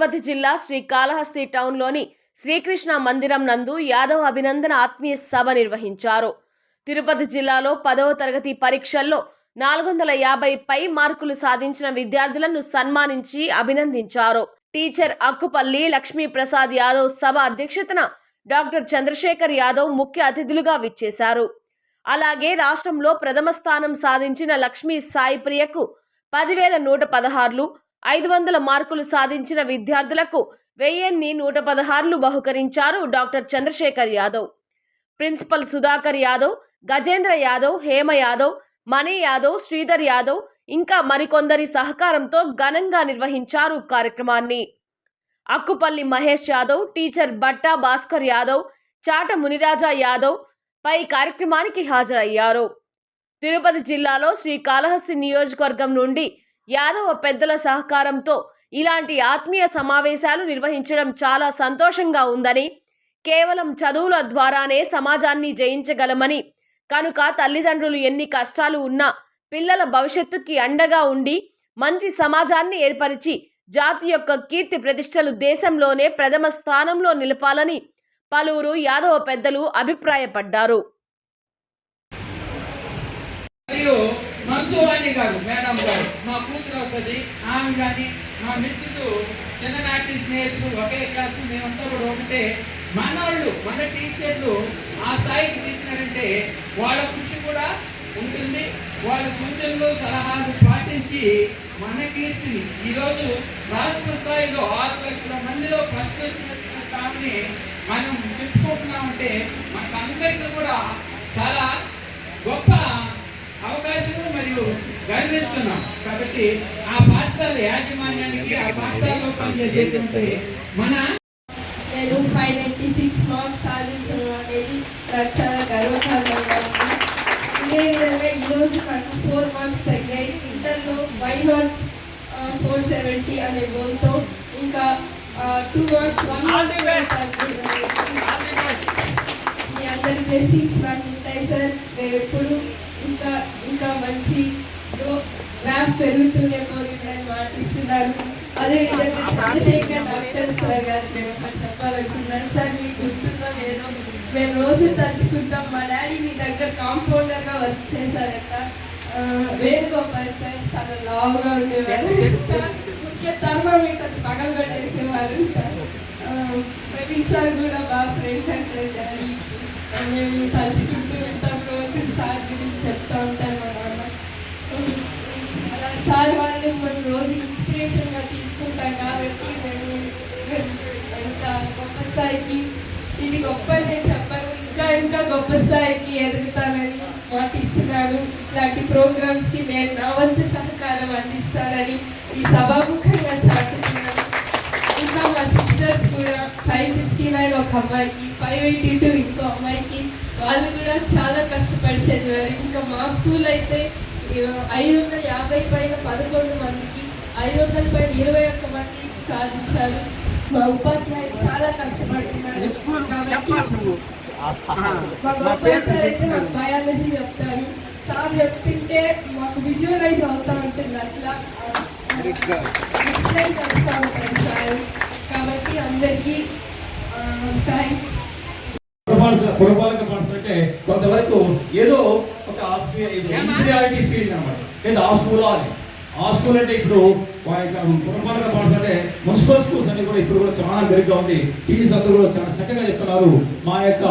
తిరుపతి జిల్లా శ్రీకాళహస్తి టౌన్లోని శ్రీకృష్ణ మందిరం నందు యాదవ్ అభినందన ఆత్మీయ సభ నిర్వహించారు. తిరుపతి జిల్లాలో పదవ తరగతి పరీక్షల్లో నాలుగు వందల యాభై పై మార్కులు సాధించిన విద్యార్థులను సన్మానించి అభినందించారు. టీచర్ అక్కుపల్లి లక్ష్మీ ప్రసాద్ యాదవ్ సభ అధ్యక్షతన డాక్టర్ చంద్రశేఖర్ యాదవ్ ముఖ్య అతిథులుగా విచ్చేశారు. అలాగే రాష్ట్రంలో ప్రథమ స్థానం సాధించిన లక్ష్మీ సాయి ప్రియకు పదివేల నూట పదహారులు ఐదు వందల మార్కులు సాధించిన విద్యార్థులకు వెయ్యిన్ని నూట పదహారులు బహుకరించారు డాక్టర్ చంద్రశేఖర్ యాదవ్. ప్రిన్సిపల్ సుధాకర్ యాదవ్ గజేంద్ర యాదవ్ హేమ యాదవ్ మణి యాదవ్ శ్రీధర్ యాదవ్ ఇంకా మరికొందరి సహకారంతో ఘనంగా నిర్వహించారు కార్యక్రమాన్ని. అక్కుపల్లి మహేష్ యాదవ్ టీచర్ బట్టా భాస్కర్ యాదవ్ చాట మునిరాజా యాదవ్ పై కార్యక్రమానికి హాజరయ్యారు. తిరుపతి జిల్లాలో శ్రీకాళహస్తి నియోజకవర్గం నుండి యాదవ పెద్దల సహకారంతో ఇలాంటి ఆత్మీయ సమావేశాలు నిర్వహించడం చాలా సంతోషంగా ఉందని కేవలం చదువుల ద్వారానే సమాజాన్ని జయించగలమని కనుక తల్లిదండ్రులు ఎన్ని కష్టాలు ఉన్నా పిల్లల భవిష్యత్తుకి అండగా ఉండి మంచి సమాజాన్ని ఏర్పరిచి జాతి యొక్క కీర్తి ప్రతిష్టలు దేశంలోనే ప్రథమ స్థానంలో నిలపాలని పలువురు యాదవ పెద్దలు అభిప్రాయపడ్డారు మరియు మంచు గారు మేడం గారు మా కూతురు అవుతుంది ఆమె కానీ మా మిత్రులు చిన్ననాటి స్నేహితులు ఒకే క్లాసు మేమంతా కూడా ఒకటే. మనవాళ్ళు మన టీచర్లు ఆ స్థాయికి తీసినారంటే వాళ్ళ కృషి కూడా ఉంటుంది. వాళ్ళ సూచనలు సలహాలు పాటించి మన కీర్తిని ఈరోజు రాష్ట్ర స్థాయిలో ఆరు లక్షల మంది ఫస్ట్ వచ్చినటువంటి తామని మనం చెప్పుకుంటున్నామంటే మనకు అందరికీ కూడా చాలా గొప్ప అవకాశం మరియు గర్విస్తున్నాం కాబట్టి ఆ పాఠశాల యాజమాన్యానికి ఆ పాఠశాలలో పనిచేసేటువంటి మన నేను ఫైవ్ నైంటీ సిక్స్ మార్క్స్ సాధించడం అనేది నాకు చాలా గర్వకారణంగా ఉంది. ఇదే విధంగా ఈరోజు నాకు ఫోర్ మార్క్స్ తగ్గాయి. ఇంటర్లో వై నాట్ ఫోర్ సెవెంటీ అనే గోల్తో ఇంకా టూ మార్క్స్ వన్ మీ అందరి బ్లెస్సింగ్స్ నాకు ఉంటాయి సార్ నేను ఎప్పుడు ఇంకా ఇంకా మంచి పెరుగుతుండే కోరికలు మాటిస్తున్నారు అదే అదేవిధంగా చంద్రశేఖర్ డాక్టర్ సార్ గారు నేను ఒకటి చెప్పాలనుకున్నాను సార్ మీకు గుర్తుందో లేదో మేము రోజు తలుచుకుంటాం. మా డాడీ మీ దగ్గర కాంపౌండర్గా వర్క్ చేశారట. వేరుకోపాలి వేణుగోపాల్ సార్ చాలా లావుగా ఉండేవారు. ముఖ్య థర్మోమీటర్ పగలగొట్టేసేవారు ప్రవీణ్ సార్ కూడా బాగా ఫ్రెండ్ అంటారు డాడీకి. మేము తలుచుకుంటూ ఉంటాం. రోజు సార్ గురించి చెప్తా ఉంటాం సార్ వాళ్ళు మనం రోజు ఇన్స్పిరేషన్గా తీసుకుంటాం కాబట్టి మేము ఎంత గొప్ప స్థాయికి ఇది గొప్ప నేను చెప్పను ఇంకా ఇంకా గొప్ప స్థాయికి ఎదుగుతానని మాటిస్తున్నాను. ఇట్లాంటి ప్రోగ్రామ్స్కి నేను నా వంతు సహకారం అందిస్తానని ఈ సభాముఖంగా చాటుతున్నాను. ఇంకా మా సిస్టర్స్ కూడా ఫైవ్ ఫిఫ్టీ నైన్ ఒక అమ్మాయికి ఫైవ్ ఎయిటీ టూ ఇంకో అమ్మాయికి వాళ్ళు కూడా చాలా కష్టపడి చదివారు. ఇంకా మా స్కూల్ అయితే ఐదు వందల యాభై పైన పదకొండు మందికి ఐదు వందల పైన ఇరవై ఒక్క మంది సాధించారు. మా ఉపాధ్యాయులు చాలా కష్టపడుతున్నారు. కాబట్టి మా గోపాల్ సార్ అయితే మాకు బయాలజీ చెప్తారు. సార్ చెప్తుంటే మాకు విజువలైజ్ అవుతా ఉంటుంది అట్లా. ఎక్స్ప్లెయిన్ చేస్తూ ఉంటారు సార్. కాబట్టి అందరికీ థ్యాంక్స్ పురపాలక పాఠశాల అంటే కొంతవరకు ఏదో ఒక ఇన్ఫీరియారిటీ ఫీలింగ్ అనమాట లేదా ఆ స్కూల్ అని ఆ స్కూల్ అంటే ఇప్పుడు యొక్క పురపాలక పాఠశాల అంటే మున్సిపల్ స్కూల్స్ అన్ని కూడా ఇప్పుడు కూడా చాలా మెరుగ్గా ఉంది. టీచర్స్ అందరూ కూడా చాలా చక్కగా చెప్తున్నారు. మా యొక్క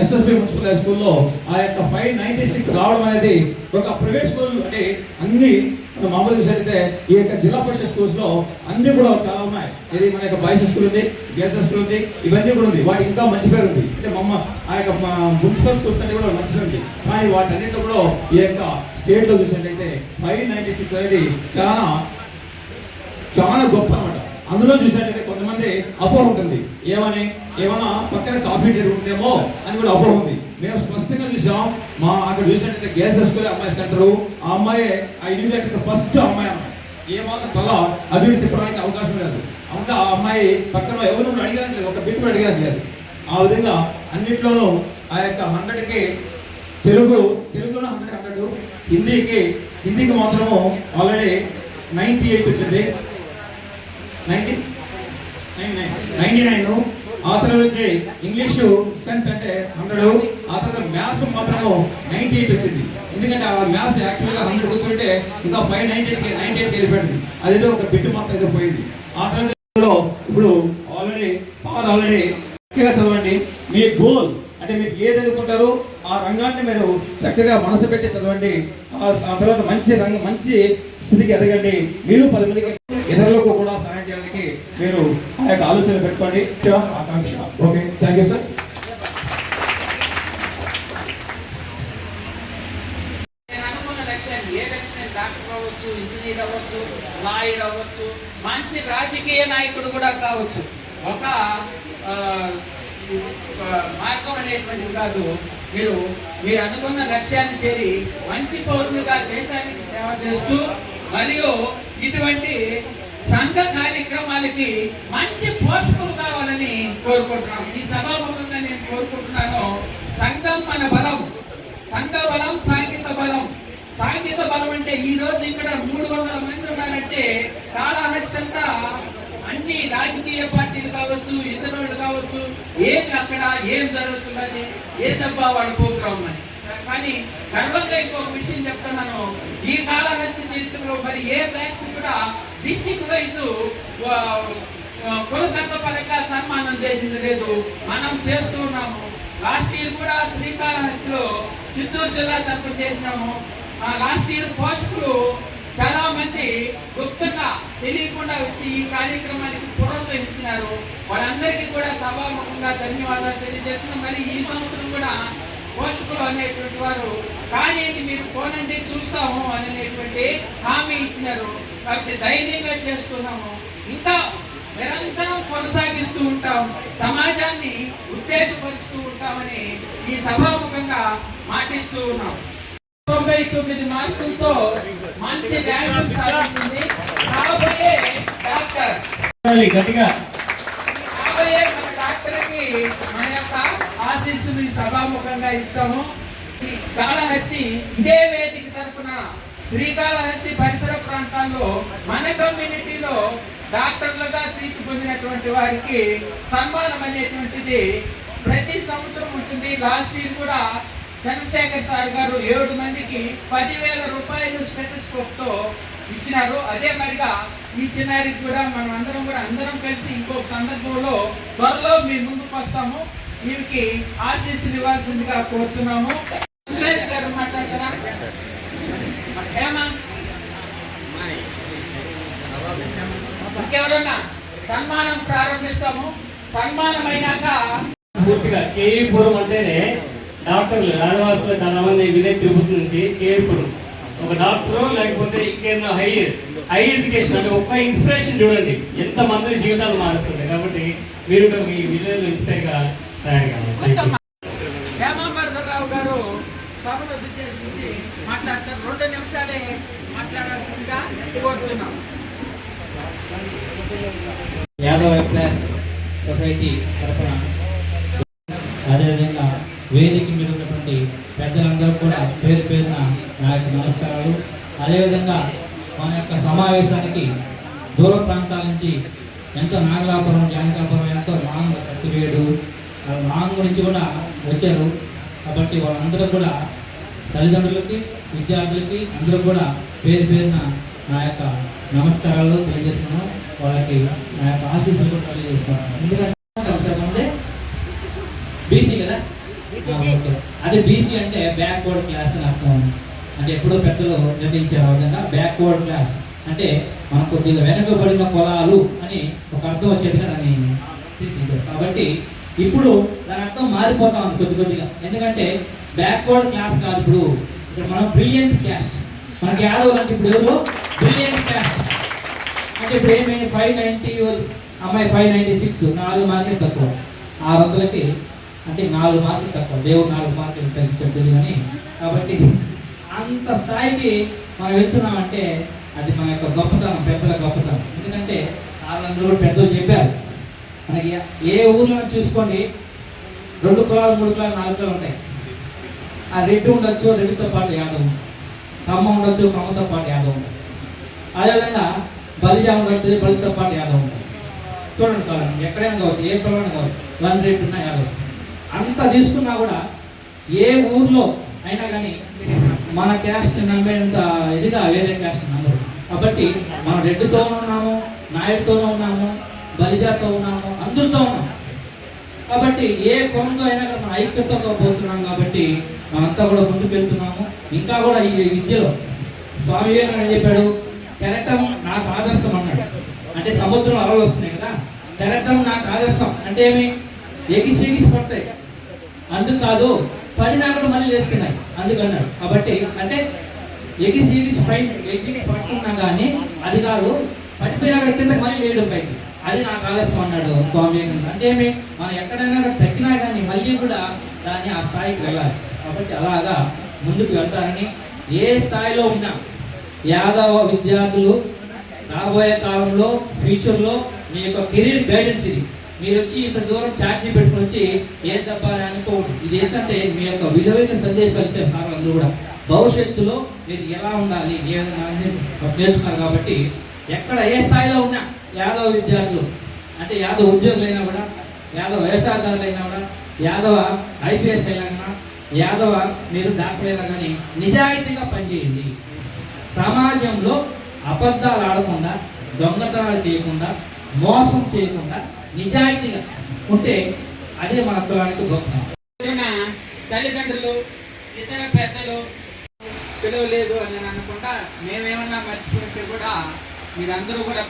ఎస్ఎస్బి మున్సిపల్ హై స్కూల్లో ఆ యొక్క ఫైవ్ నైన్టీ సిక్స్ రావడం అనేది ఒక ప్రైవేట్ స్కూల్ అంటే అన్ని మామూలుగా చూసినట్టయితే ఈ యొక్క జిల్లా పరిషత్ స్కూల్స్లో అన్ని కూడా చాలా ఉన్నాయి. ఇది మన యొక్క బాయ్స్ స్కూల్ ఉంది గర్ల్స్ స్కూల్ ఉంది ఇవన్నీ కూడా ఉంది వాటికి ఇంకా మంచి పేరు ఉంది. అంటే మమ్మ ఆ యొక్క మున్సిపల్ స్కూల్స్ అంటే కూడా మంచి పేరు ఉంది. కానీ వాటన్నింటిలో కూడా ఈ యొక్క స్టేట్లో చూసినట్టయితే ఫైవ్ నైన్టీ సిక్స్ అనేది చాలా చాలా గొప్ప అనమాట అందులో చూసినట్టయితే కొంతమంది అపోహ ఉంటుంది. ఏమని? ఏమైనా పక్కన కాపీ జరుగుతుందేమో అని కూడా అపోహ ఉంది. మేము స్పష్టంగా చూసాం. మా అక్కడ చూసినట్టయితే గ్యాస్ వేసుకునే అమ్మాయి సెంటర్ ఆ అమ్మాయి ఆ ఇండియా ఫస్ట్ అమ్మాయి అమ్మాయి ఏమాత్రం తల అభివృద్ధి తిప్పడానికి అవకాశం లేదు. అంతా ఆ అమ్మాయి పక్కన ఎవరు అడిగారు లేదు ఒక బిట్టు అడిగారు లేదు ఆ విధంగా అన్నిట్లోనూ ఆ యొక్క హండ్రెడ్కి తెలుగు తెలుగులో హండ్రెడ్ హండ్రెడ్. హిందీకి హిందీకి మాత్రము ఆల్రెడీ నైంటీ ఎయిట్ వచ్చింది. నైంటీ నైన్టీ నైన్ ఆ తర్వాత ఇంగ్లీషు సెంట్ అంటే హండ్రెడ్ ఆ తర్వాత మ్యాథ్స్ మాత్రము నైన్టీ ఎయిట్ వచ్చింది. ఎందుకంటే ఆ మ్యాథ్స్ యాక్చువల్గా హండ్రెడ్ కూర్చుంటే ఇంకా five ninety eight ninety eight వెళ్ళిపోయింది. అదేదో ఒక బిట్టు మాత్రం ఏదో పోయింది. ఆ తర్వాత ఇప్పుడు ఆల్రెడీ సార్ ఆల్రెడీ చక్కగా చదవండి. మీ గోల్ అంటే మీరు ఏది అనుకుంటారో ఆ రంగాన్ని మీరు చక్కగా మనసు పెట్టి చదవండి. ఆ ఆ తర్వాత మంచి రంగం మంచి స్థితికి ఎదగండి. మీరు పది మందికి ఇతరులకు కూడా సహాయం చేయడానికి మీరు ఆ యొక్క ఆలోచన పెట్టుకోండి. ఆకాంక్ష. ఓకే థ్యాంక్ యూ సార్ నేను అనుకున్న లక్ష్యాన్ని ఏ లక్ష్యం డాక్టర్ అవ్వచ్చు ఇంజనీర్ అవ్వచ్చు లాయర్ అవ్వచ్చు మంచి రాజకీయ నాయకుడు కూడా కావచ్చు. ఒక ఒక మార్గం అనేటువంటిది కాదు. మీరు మీరు అనుకున్న లక్ష్యాన్ని చేరి మంచి పౌరులుగా దేశానికి సేవ చేస్తూ మరియు ఇటువంటి సంఘ కార్యక్రమాలకి మంచి పోషకులు కావాలని కోరుకుంటున్నాం. ఈ సభాముఖంగా నేను కోరుకుంటున్నాను సంఘం మన బలం సంఘ బలం సాంఘిక బలం. సాంఘిక బలం అంటే ఈ రోజు ఇక్కడ మూడు వందల మంది ఉన్నారంటే కాళహస్తి అంతా అన్ని రాజకీయ పార్టీలు కావచ్చు ఇతరులు కావచ్చు ఏమి అక్కడ ఏం జరుగుతుందని ఏ తప్ప వాడు ప్రోగ్రామ్ అని. కానీ గర్వంగా ఇంకొక విషయం చెప్తున్నాను. ఈ కాళహస్తి చరిత్రలో మరి ఏ బ్యాచ్ కూడా డిస్టిక్ వైజ్ కుల సంఘ సన్మానం చేసింది లేదు. మనం చేస్తూ ఉన్నాము. లాస్ట్ ఇయర్ కూడా శ్రీకాళహస్తిలో చిత్తూరు జిల్లా తరపున చేసినాము. ఆ లాస్ట్ ఇయర్ పోషకులు చాలా మంది గుప్తంగా తెలియకుండా వచ్చి ఈ కార్యక్రమానికి ప్రోత్సహించినారు. వాళ్ళందరికీ కూడా సభాముఖంగా ధన్యవాదాలు తెలియజేస్తున్నాం. మరి ఈ సంవత్సరం కూడా పోషకులు అనేటువంటి వారు కానీ మీరు పోనండి చూస్తాము అనేటువంటి హామీ ఇచ్చినారు. కాబట్టి ధైర్యంగా చేస్తున్నాము. ఇంకా నిరంతరం కొనసాగిస్తూ ఉంటాం. సమాజాన్ని ఉత్తేజపరుస్తూ ఉంటామని ఈ సభాముఖంగా మాటిస్తూ ఉన్నాం. తొంభై తొమ్మిది మార్కులతో మంచి ర్యాంకు సాధించింది కాబోయే డాక్టర్. గట్టిగా. ఈ కాబోయే మన డాక్టర్కి మన యొక్క ఆశీస్సులు ఈ సభాముఖంగా ఇస్తాము. ఈ కాళహస్తి ఇదే వేదిక తరపున శ్రీకాళహస్తి పరిసర ప్రాంతాల్లో మన కమ్యూనిటీలో డాక్టర్లుగా సీటు పొందినటువంటి వారికి సన్మానం అనేటువంటిది ప్రతి సంవత్సరం ఉంటుంది. లాస్ట్ ఇయర్ కూడా చంద్రశేఖర్ సార్ గారు ఏడు మందికి పదివేల రూపాయలు స్టెటస్కోప్తో ఇచ్చినారు. అదే మరిగా ఈ చిన్నారికి కూడా మనం అందరం కూడా అందరం కలిసి ఇంకొక సందర్భంలో త్వరలో మీ ముందుకు వస్తాము. వీరికి ఆశీస్సులు ఇవ్వాల్సిందిగా కోరుతున్నాము సురేష్ గారు మాట్లాడతారా ఏమా ఇంకెవరన్నా సన్మానం ప్రారంభిస్తాము. సన్మానం అయినాక పూర్తిగా కేవీపురం అంటేనే డాక్టర్లు ఆదివాసులో చాలా మంది విదే తిరుపతి నుంచి కేవీపురం. ఒక డాక్టర్ లేకపోతే ఇంకేదో హై హై ఎడ్యుకేషన్ అంటే ఒక్క ఇన్స్పిరేషన్ చూడండి. ఎంత మంది జీవితాలు మారుస్తుంది కాబట్టి మీరు కూడా మీ విలేజ్ ఇన్స్పైర్గా తయారు కావాలి యాదవ క్లాస్ సొసైటీ తరఫున అదేవిధంగా వేదిక మీద ఉన్నటువంటి పెద్దలందరూ కూడా పేరు పేరున నా యొక్క నమస్కారాలు. అదేవిధంగా మన యొక్క సమావేశానికి దూర ప్రాంతాల నుంచి ఎంతో నాగలాపురం జానకాపురం ఎంతో లాంగ్ వాళ్ళ లాంగ్ నుంచి కూడా వచ్చారు. కాబట్టి వాళ్ళందరూ కూడా తల్లిదండ్రులకి విద్యార్థులకి అందరూ కూడా పేరు పేరున నా యొక్క నమస్కారాలు తెలియజేస్తున్నాను. వాళ్ళకి నా యొక్క ఆశీస్సులు కూడా తెలియజేస్తున్నాను ఎందుకంటే ఒకసారి బీసీ కదా. అదే బీసీ అంటే బ్యాక్వర్డ్ క్లాస్ అని అర్థం. అంటే ఎప్పుడో పెద్దలు నిర్ణయించారు ఆ విధంగా బ్యాక్వర్డ్ క్లాస్ అంటే మనం కొద్దిగా వెనుకబడిన పొలాలు అని ఒక అర్థం వచ్చేట్టుగా దాన్ని తీర్చిదిద్దారు. కాబట్టి ఇప్పుడు దాని అర్థం మారిపోతా ఉంది కొద్ది కొద్దిగా. ఎందుకంటే బ్యాక్వర్డ్ క్లాస్ కాదు ఇప్పుడు. ఇక్కడ మనం బ్రిలియంట్ క్యాస్ట్ మనకి యాదవ్ అంటే ఇప్పుడు ఎవరు? బ్రిలియంట్ ఇప్పుడు ఏమైంది ఫైవ్ నైంటీ అమ్మాయి ఫైవ్ నైంటీ సిక్స్ నాలుగు మార్కులు తక్కువ. ఆరు వందలకి. అంటే నాలుగు మార్కులు తక్కువ. దేవుడు నాలుగు మార్కులు తగ్గించట్లేదు కానీ కాబట్టి అంత స్థాయికి మనం వెళ్తున్నామంటే అది మన యొక్క గొప్పతనం పెద్దల గొప్పతనం. ఎందుకంటే వాళ్ళందరూ కూడా పెద్దలు చెప్పారు. మనకి ఏ ఊర్లో చూసుకోండి. రెండు కులాలు మూడు కులాలు నాలుగు కులాలు ఉంటాయి. ఆ రెడ్డి ఉండొచ్చు రెడ్డితో పాటు యాదవ్ కమ్మ ఉండొచ్చు కమ్మతో పాటు యాదవ్ ఉంటాడు అదేవిధంగా బలిజా ఉండొచ్చు బలితో పాటు యాదవ్ ఉంటాడు చూడండి కాలం ఎక్కడైనా కావచ్చు ఏ కులమైనా కావచ్చు వన్ రేట్ ఉన్నా యాదవ్ అంత తీసుకున్నా కూడా ఏ ఊర్లో అయినా కానీ మన క్యాస్ట్ నమ్మేంత ఇదిగా వేరే క్యాస్ట్ నమ్మరు. కాబట్టి మనం రెడ్డితోనే ఉన్నాము నాయుడుతోనూ ఉన్నాము బలిజాతో ఉన్నాము అందరితో ఉన్నాము కాబట్టి ఏ కులంతో అయినా కూడా మనం ఐక్యతతో పోతున్నాం కాబట్టి మనంతా కూడా ముందుకు వెళ్తున్నాము ఇంకా కూడా ఈ విద్యలో స్వామి వివేకానంద చెప్పాడు తెరటం నాకు ఆదర్శం అన్నాడు. అంటే సముద్రం అలలు వస్తున్నాయి కదా. తెరటం నాకు ఆదర్శం అంటే ఏమి? ఎగిసి ఎగిసి పడతాయి. అందుకు కాదు పడినా కూడా మళ్ళీ లేస్తున్నాయి. అందుకన్నాడు. కాబట్టి అంటే ఎగిసి ఎగిసి పైన ఎగిసి పట్టుకున్నా కానీ అది కాదు పడిపోయినా కూడా కిందకి మళ్ళీ లేయడం పైకి. అది నాకు ఆదర్శం అన్నాడు స్వామి. అంటే ఏమి? మనం ఎక్కడైనా తగ్గినా కానీ మళ్ళీ కూడా దాన్ని ఆ స్థాయికి వెళ్ళాలి. కాబట్టి అలాగా ముందుకు వెళ్తారని ఏ స్థాయిలో ఉన్నా యాదవ విద్యార్థులు రాబోయే కాలంలో ఫ్యూచర్లో మీ యొక్క కెరీర్ గైడెన్స్ ఇది. మీరు వచ్చి ఇంత దూరం చార్జీ పెట్టుకుని వచ్చి ఏం తప్పాలి అని అనుకోవద్దు. ఇది ఏంటంటే మీ యొక్క విలువైన సందేశాలు ఇచ్చారు సార్ అందరూ కూడా. భవిష్యత్తులో మీరు ఎలా ఉండాలి ఏ విధంగా నేర్చుకున్నారు కాబట్టి ఎక్కడ ఏ స్థాయిలో ఉన్నా యాదవ విద్యార్థులు అంటే యాదవ ఉద్యోగులైనా కూడా యాదవ వ్యవసాయదారులైనా కూడా యాదవ ఐపీఎస్ అయినా యాదవ మీరు డాక్టర్ అయినా కానీ నిజాయితీగా పనిచేయండి. సమాజంలో అబద్ధాలు ఆడకుండా దొంగతనాలు చేయకుండా మోసం చేయకుండా నిజాయితీగా ఉంటే అదే మన కులానికి గొప్ప తల్లిదండ్రులు ఇతర పెద్దలు పిలవలేదు అని నేను అనుకుంటా మేమేమన్నా మర్చిపోతే కూడా మీరందరూ కూడా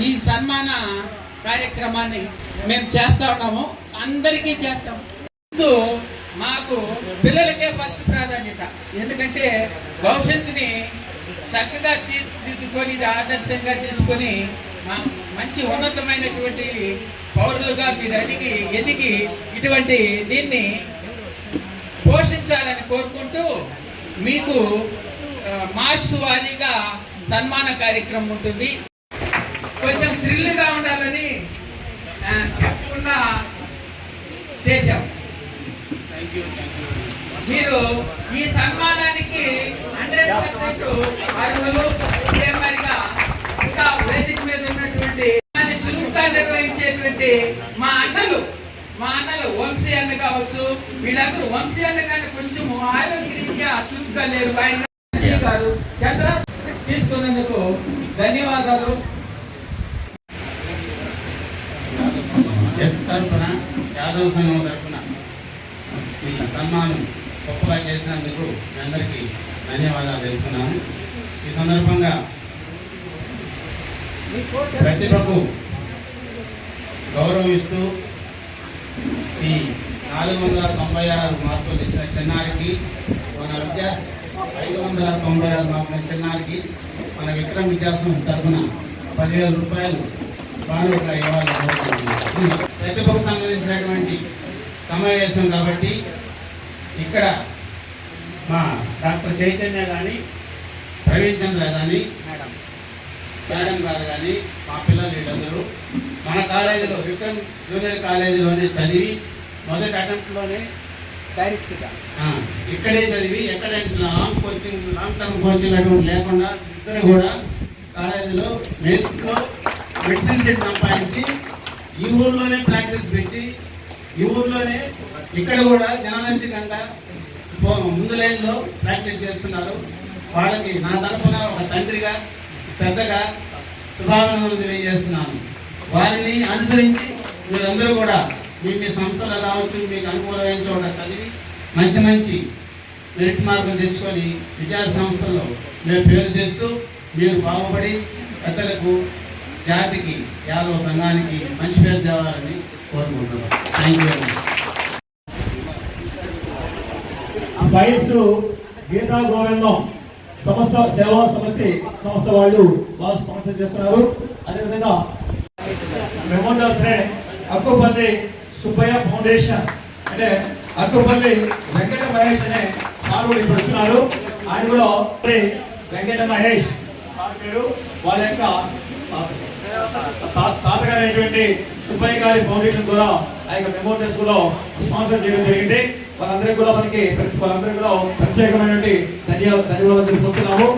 ఈ సన్మాన కార్యక్రమాన్ని మేము చేస్తా ఉన్నాము. అందరికీ చేస్తాం. ముందు మాకు పిల్లలకే ఫస్ట్ ప్రాధాన్యత. ఎందుకంటే భవిష్యత్తుని చక్కగా తీర్చిదిద్దుకొని ఇది ఆదర్శంగా తీసుకొని మా మంచి ఉన్నతమైనటువంటి పౌరులుగా మీరు ఎదిగి ఎదిగి ఇటువంటి దీన్ని పోషించాలని కోరుకుంటూ మీకు మార్క్స్ వారీగా సన్మాన కార్యక్రమం ఉంటుంది. కొంచెం థ్రిల్గా ఉండాలని చెప్పకుండా చేశాం. థ్యాంక్ యూ మీరు ఈ సన్మానానికి హండ్రెడ్ పర్సెంట్ అర్హులు ఇదే మరిగా ఇంకా వేదిక మీద ఉన్నటువంటి చురుగ్గా నిర్వహించేటువంటి మా అన్నలు మా అన్నలు వంశీ అన్న కావచ్చు వీళ్ళందరూ వంశీ అన్న కానీ కొంచెం ఆరోగ్యరీత్యా చురుగ్గా లేరు. ఆయన గారు చంద్ర తీసుకున్నందుకు ధన్యవాదాలు. ఎస్ తరఫున యాదవ సంఘం తరఫున ఈ సన్మానం గొప్పగా చేసినందుకు మీ అందరికీ ధన్యవాదాలు తెలుపుతున్నాను. ఈ సందర్భంగా ప్రతిభకు గౌరవిస్తూ ఈ నాలుగు వందల తొంభై ఆరు మార్కులు తెచ్చిన చిన్నారికి మన విద్యా ఐదు వందల తొంభై ఆరు మార్కులు చిన్నారికి మన విక్రమ్ విద్యాసంస్థ తరఫున పదివేల రూపాయలు బాగా ఇవ్వాలని ప్రతిభకు సంబంధించినటువంటి సమావేశం కాబట్టి ఇక్కడ మా డాక్టర్ చైతన్య కానీ ప్రవీణ్ చంద్ర కానీ మేడం. గారు కానీ మా పిల్లలు వీళ్ళందరూ మన కాలేజీలో విక్రమ్ జూనియర్ కాలేజీలోనే చదివి మొదటి అటెంప్ట్లోనే డైరెక్ట్గా ఇక్కడే చదివి ఎక్కడ long coaching long term coaching అటువంటి లేకుండా ఇద్దరు కూడా కాలేజీలో మెరిట్లో మెడిసిన్ సీట్ సంపాదించి ఈ ఊర్లోనే ప్రాక్టీస్ పెట్టి ఈ ఊర్లోనే ఇక్కడ కూడా జనరంజకంగా ముందు లైన్లో ప్రాక్టీస్ చేస్తున్నారు. వాళ్ళకి నా తరఫున ఒక తండ్రిగా పెద్దగా శుభాభినందనలు తెలియజేస్తున్నాను. వారిని అనుసరించి మీరందరూ కూడా మీ మీ సంస్థలో కావచ్చు మీకు అనుకూలమైన చోట చదివి మంచి మంచి మెరిట్ మార్కులు తెచ్చుకొని విద్యా సంస్థల్లో మేము పేరు తెస్తూ మీరు బాగుపడి పెద్దలకు జాతికి యాదవ సంఘానికి మంచి పేరు తేవాలని కోరుకుంటున్నాను. థ్యాంక్ యూ వెరీ మచ్ ఫైల్స్ గీతా గోవిందం సంస్థ సేవా సమితి సంస్థ వాళ్ళు వాళ్ళు స్పాన్సర్ చేస్తున్నారు. అదేవిధంగా మెమోండోస్ నే అక్కుపల్లి సుబ్బయ్య ఫౌండేషన్ అంటే అక్కుపల్లి వెంకట మహేష్ అనే సార్ కూడా ఇప్పుడు వచ్చినారు. ఆయన కూడా వెంకట మహేష్ సార్ పేరు. వాళ్ళ యొక్క తాత- సుబ్బయ్య గారి ఫౌండేషన్ ద్వారా ఆ యొక్క మెమోరియల్స్ కూడా స్పాన్సర్ చేయడం జరిగింది. వాళ్ళందరికీ కూడా మనకి ప్రతి వాళ్ళందరికీ కూడా ప్రత్యేకమైనటువంటి ధన్యవాద ధన్యవాదాలు తెలుపుతున్నాము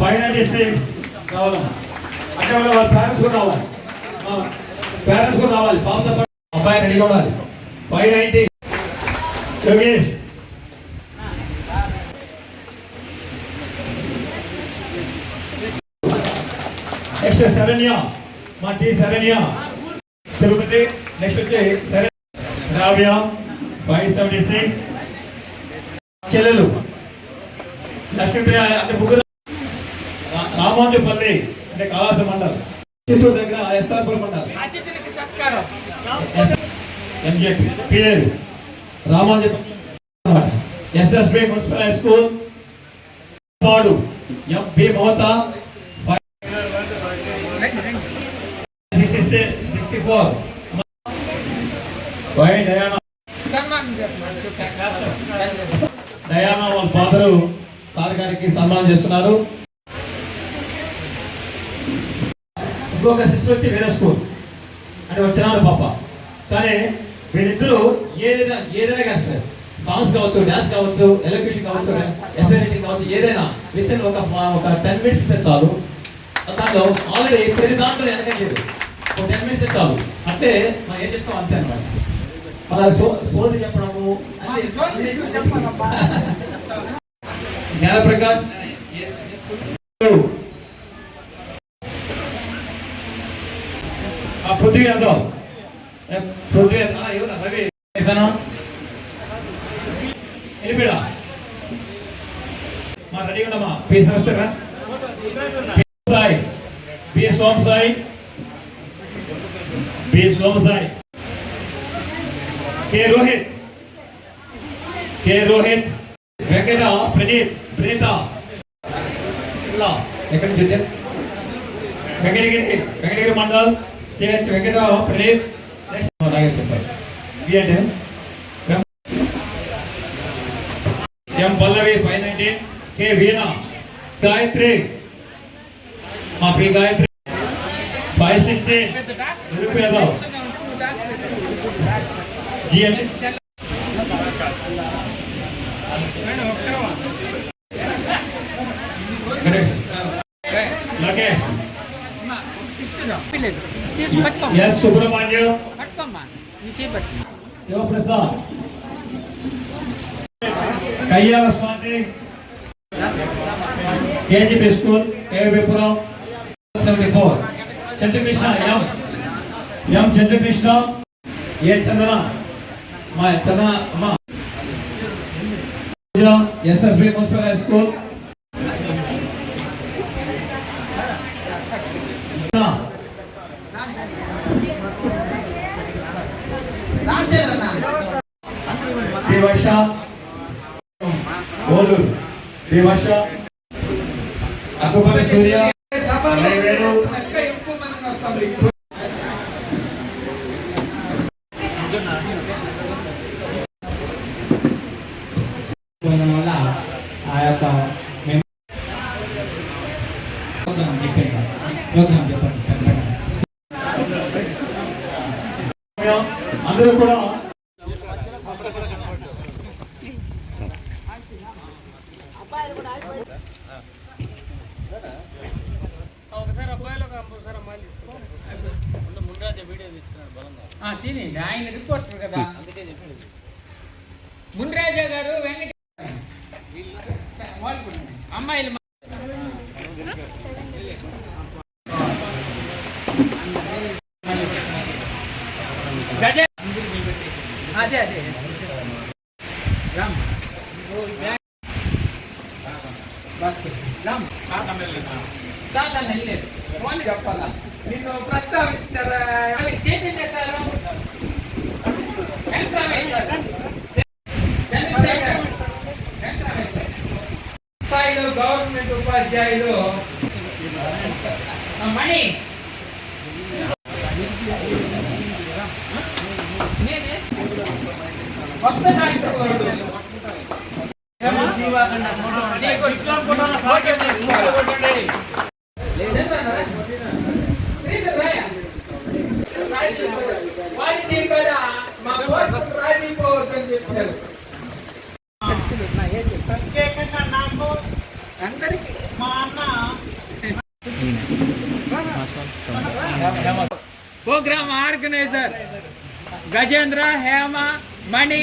ఫైవ్ నైన్టీ సిక్స్ కావాలమ్మా అంటే వాళ్ళ పేరెంట్స్ కూడా రావాలి. పేరెంట్స్ కూడా రావాలి. పాపతో పాటు అబ్బాయి రెడీగా ఉండాలి. Five ninety Yogesh next Saranya మా టీ శరణ్య తిరుపతి నెక్స్ట్ వచ్చి Saranya Sravya five seventy six. చెల్లెలు. లక్ష్మీప్రియ అంటే ముగ్గురు. రామాంజపల్లి అంటే కళాస మండల్. చిత్తూరు దగ్గర ఎస్ఆర్పురం మండల్. ఎంజేపీ పేరు Ramanjapalli SSB municipal high school. పాడు MP Mamata. Sixty four. Y Diana. Diana వాళ్ళ ఫాదరు సార్ గారికి సన్మానం చేస్తున్నారు. ఇంకొక సిస్టర్ వచ్చి వేరే స్కూల్. అంటే వచ్చినాడు పాప. కానీ వీళ్ళిద్దరూ ఏదైనా ఏదైనా కానీ సార్. సాంగ్స్ కావచ్చు డ్యాన్స్ కావచ్చు ఎలక్ట్రిషన్ కావచ్చు ఎస్ఐటీ కావచ్చు ఏదైనా విత్ ఇన్ ఒక ఒక టెన్ మినిట్స్ ఇస్తే చాలు. దాంట్లో ఆల్రెడీ ప్రతి దాంట్లో వెనకలేదు ఒక టెన్ మినిట్స్ చాలు. అంటే మనం ఏం చెప్తాం అంతే అనమాట అలా సో సోది చెప్పడము. ఆ పృథ్వీ యాదవ్ పృథ్వీ యాదవ్ రవి ఇతను వెళ్ళిపోయా మా ready ఉండమా P Sai. B Soma Sai Somasai. Soma Sai K Rohit K Rohit Venkata Praneeth Praneetha ఇలా ఎక్కడి నుంచి వచ్చారు Venkatagiri Venkatagiri mandal CH Venkata Praneeth next Nagar Prasad B అంటే M Pallavi five nineteen K Veena Gayatri మా P Gayatri five sixteen Niroop Yadav GM Ganesh Lagesh S Subrahmanyam Sivaprasad Kayyala Swathi KGP school KV Puram seventy four Chandrakrishna M M Chandrakrishna A Chandra మా చందన అమ్మ. SSB municipal high school. Vivarsha Oluru. Vivarsha Akkupalli Surya సభలో వేణు ఇంకా ఎక్కువ మంది వస్తాం ఇప్పుడు పోవడం వల్ల ఆ యొక్క మేము ప్రోగ్రామ్ చెప్పండి ప్రోగ్రామ్ చెప్పండి చెప్పండి అందరూ కూడా ఆ, తినండి ఆయన రిపోర్టర్ కదా మున్రాజా గారు వెంకట వాళ్ళు కూడా. అమ్మాయిలు మా- గజ అదే అదే రామ్ ఓ, బ్యాగ్. బస్ రామ్ తాత నెల్లేదు ఫోన్ చెప్పాలా నిన్ను ప్రస్తావించారా అవి చేతి చేశారు వెంకటరామేశ్వర చంద్రశేఖర్ వెంకటరామేశ్వర స్థాయిలో గవర్నమెంట్ ఉపాధ్యాయులు ఆ, మణి నేనే కొత్త డాక్టర్ వాడు. ఏమా? నీకు ఫోటో తీసుకోవాలి. చంద్రనా? శ్రీధర్ రాయ. రాజీపోవద్దు. వాడిని కూడా మా కోసం రాజీపోవద్దని చెప్పారు ప్రత్యేకంగా నాకు అందరికి మా అన్న ప్రోగ్రామ్ ఆర్గనైజర్ గజేంద్ర హేమ మణి